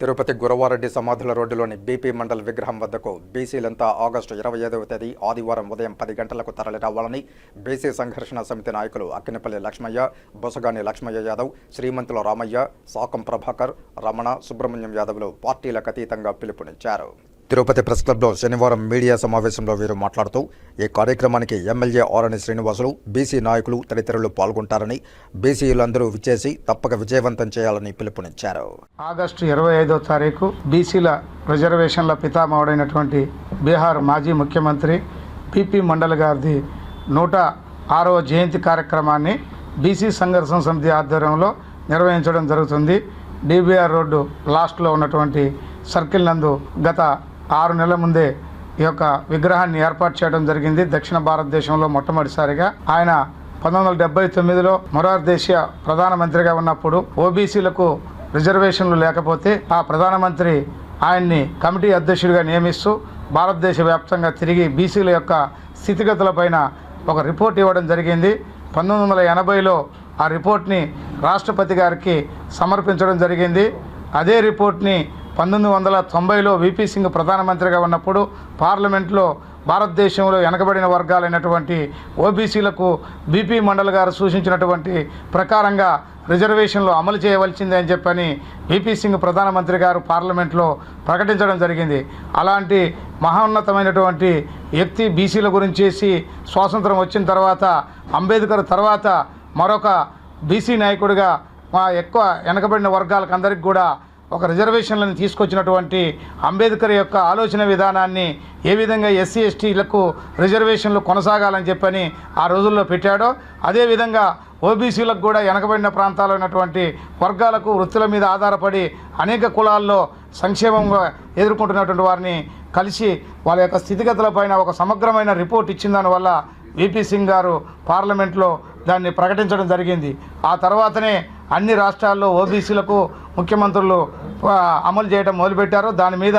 తిరుపతి గురవారెడ్డి సమాధుల రోడ్డులోని బీపీ మండల్ విగ్రహం వద్దకు బీసీలంతా ఆగస్టు ఇరవై ఐదవ తేదీ ఆదివారం ఉదయం పది గంటలకు తరలి రావాలని బీసీ సంఘర్షణ సమితి నాయకులు అక్కినపల్లి లక్ష్మయ్య బొసగాని లక్ష్మయ్య యాదవ్ శ్రీమంతుల రామయ్య సాకం ప్రభాకర్ రమణ సుబ్రహ్మణ్యం యాదవ్లు పార్టీలకు అతీతంగా పిలుపునిచ్చారు. తిరుపతి ప్రెస్ క్లబ్లో శనివారం మీడియా సమావేశంలో వీరు మాట్లాడుతూ ఈ కార్యక్రమానికి ఎమ్మెల్యే ఆరణి శ్రీనివాసులు బీసీ నాయకులు తదితరులు పాల్గొంటారని బీసీలందరూ విచ్చేసి తప్పక విజయవంతం చేయాలని పిలుపునిచ్చారు. ఆగస్టు ఇరవై ఐదో తారీఖు బీసీల రిజర్వేషన్ల పితామహుడైనటువంటి బీహార్ మాజీ ముఖ్యమంత్రి పిపి మండల్ గారిది నూట ఆరవ జయంతి కార్యక్రమాన్ని బీసీ సంఘర్షణ సమితి ఆధ్వర్యంలో నిర్వహించడం జరుగుతుంది. డిబిఆర్ రోడ్డు లాస్ట్లో ఉన్నటువంటి సర్కిల్ నందు గత ఆరు నెలల ముందే ఈ యొక్క విగ్రహాన్ని ఏర్పాటు చేయడం జరిగింది దక్షిణ భారతదేశంలో మొట్టమొదటిసారిగా. ఆయన పంతొమ్మిది వందల డెబ్బై తొమ్మిదిలో మొరార్ దేశీయ ప్రధానమంత్రిగా ఉన్నప్పుడు ఓబీసీలకు రిజర్వేషన్లు లేకపోతే ఆ ప్రధానమంత్రి ఆయన్ని కమిటీ అధ్యక్షుడిగా నియమిస్తూ భారతదేశ వ్యాప్తంగా తిరిగి బీసీల యొక్క స్థితిగతులపైన ఒక రిపోర్ట్ ఇవ్వడం జరిగింది. పంతొమ్మిది వందల ఎనభైలో ఆ రిపోర్ట్ని రాష్ట్రపతి గారికి సమర్పించడం జరిగింది. అదే రిపోర్ట్ని పంతొమ్మిది వందల తొంభైలో విపి సింగ్ ప్రధానమంత్రిగా ఉన్నప్పుడు పార్లమెంట్లో భారతదేశంలో వెనకబడిన వర్గాలైనటువంటి ఓబీసీలకు బీపీ మండల్ గారు సూచించినటువంటి ప్రకారంగా రిజర్వేషన్లు అమలు చేయవలసిందే అని చెప్పని బీపీ సింగ్ ప్రధానమంత్రి గారు పార్లమెంట్లో ప్రకటించడం జరిగింది. అలాంటి మహోన్నతమైనటువంటి వ్యక్తి బీసీల గురించేసి స్వాతంత్రం వచ్చిన తర్వాత అంబేద్కర్ తర్వాత మరొక బీసీ నాయకుడిగా మా ఎక్కువ వెనకబడిన వర్గాలకు అందరికి కూడా ఒక రిజర్వేషన్లను తీసుకొచ్చినటువంటి అంబేద్కర్ యొక్క ఆలోచన విధానాన్ని ఏ విధంగా ఎస్సీ ఎస్టీలకు రిజర్వేషన్లు కొనసాగాలని చెప్పని ఆ రోజుల్లో పెట్టాడో అదేవిధంగా ఓబీసీలకు కూడా వెనకబడిన ప్రాంతాల్లో ఉన్నటువంటి వర్గాలకు వృత్తుల మీద ఆధారపడి అనేక కులాల్లో సంక్షేమంగా ఎదుర్కొంటున్నటువంటి వారిని కలిసి వాళ్ళ యొక్క స్థితిగతులపైన ఒక సమగ్రమైన రిపోర్ట్ ఇచ్చిన దానివల్ల విపి సింగ్ గారు పార్లమెంట్లో దాన్ని ప్రకటించడం జరిగింది. ఆ తర్వాతనే అన్ని రాష్ట్రాల్లో ఓబీసీలకు ముఖ్యమంత్రులు అమలు చేయడం మొదలుపెట్టారు. దాని మీద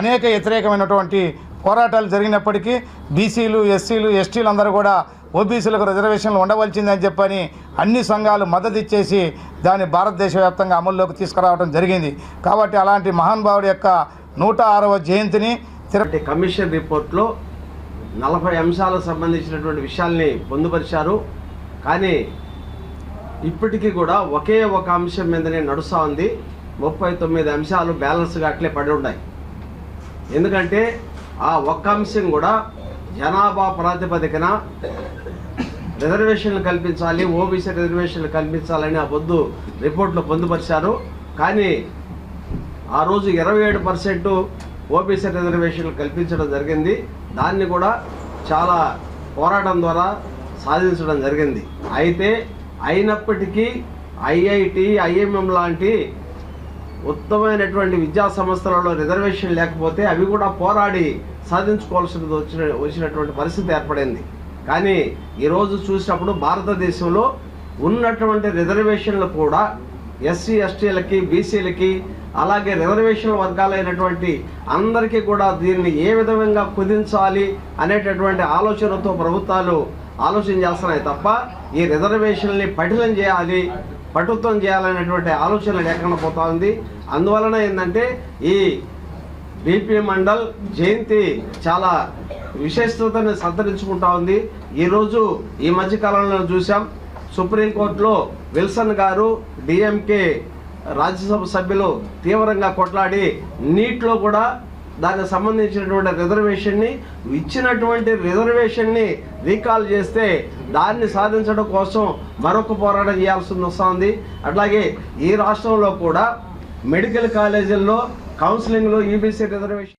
అనేక వ్యతిరేకమైనటువంటి పోరాటాలు జరిగినప్పటికీ బీసీలు ఎస్సీలు ఎస్టీలు అందరూ కూడా ఓబీసీలకు రిజర్వేషన్లు ఉండవలసిందని చెప్పని అన్ని సంఘాలు మద్దతు ఇచ్చేసి దాన్ని భారతదేశ వ్యాప్తంగా అమల్లోకి తీసుకురావడం జరిగింది. కాబట్టి అలాంటి మహానుభావుడి యొక్క నూట ఆరవ జయంతిని తిరుపతి కమిషన్ రిపోర్ట్లో నలభై అంశాలకు సంబంధించినటువంటి విషయాల్ని పొందుపరిచారు. కానీ ఇప్పటికీ కూడా ఒకే ఒక అంశం మీదనే నడుస్తూ ఉంది. ముప్పై తొమ్మిది అంశాలు బ్యాలెన్స్గా అట్లే పడి ఉన్నాయి. ఎందుకంటే ఆ ఒక్క అంశం కూడా జనాభా ప్రాతిపదికన రిజర్వేషన్లు కల్పించాలి ఓబీసీ రిజర్వేషన్లు కల్పించాలని ఆ పొద్దు రిపోర్ట్లో పొందుపరిచారు. కానీ ఆ రోజు ఇరవై ఏడు పర్సెంట్ ఓబీసీ రిజర్వేషన్లు కల్పించడం జరిగింది. దాన్ని కూడా చాలా పోరాటం ద్వారా సాధించడం జరిగింది. అయితే అయినప్పటికీ ఐఐటి ఐఎంఎం లాంటి ఉత్తమైనటువంటి విద్యా సంస్థలలో రిజర్వేషన్ లేకపోతే అవి కూడా పోరాడి సాధించుకోవాల్సినది వచ్చిన వచ్చినటువంటి పరిస్థితి ఏర్పడింది. కానీ ఈరోజు చూసినప్పుడు భారతదేశంలో ఉన్నటువంటి రిజర్వేషన్లు కూడా ఎస్సీ ఎస్టీలకి బీసీలకి అలాగే రిజర్వేషన్ వర్గాలైనటువంటి అందరికీ కూడా దీన్ని ఏ విధంగా కుదించాలి అనేటటువంటి ఆలోచనతో ప్రభుత్వాలు ఆలోచన చేస్తున్నాయి తప్ప ఈ రిజర్వేషన్ని పఠితం చేయాలి పటుత్వం చేయాలనేటువంటి ఆలోచన లేకుండా పోతా ఉంది. అందువలన ఏంటంటే ఈ బీపీ మండల్ జయంతి చాలా విశేషతను సంతరించుకుంటా ఉంది. ఈరోజు ఈ మధ్య కాలంలో చూసాం సుప్రీంకోర్టులో విల్సన్ గారు డిఎంకే రాజ్యసభ సభ్యులు తీవ్రంగా కొట్లాడి నీట్లో కూడా దానికి సంబంధించినటువంటి రిజర్వేషన్ని ఇచ్చినటువంటి రిజర్వేషన్ని రీకాల్ చేస్తే దాన్ని సాధించడం కోసం మరొక పోరాటం చేయాల్సింది వస్తుంది. అట్లాగే ఈ రాష్ట్రంలో కూడా మెడికల్ కాలేజీల్లో కౌన్సిలింగ్లో ఈబీసీ రిజర్వేషన్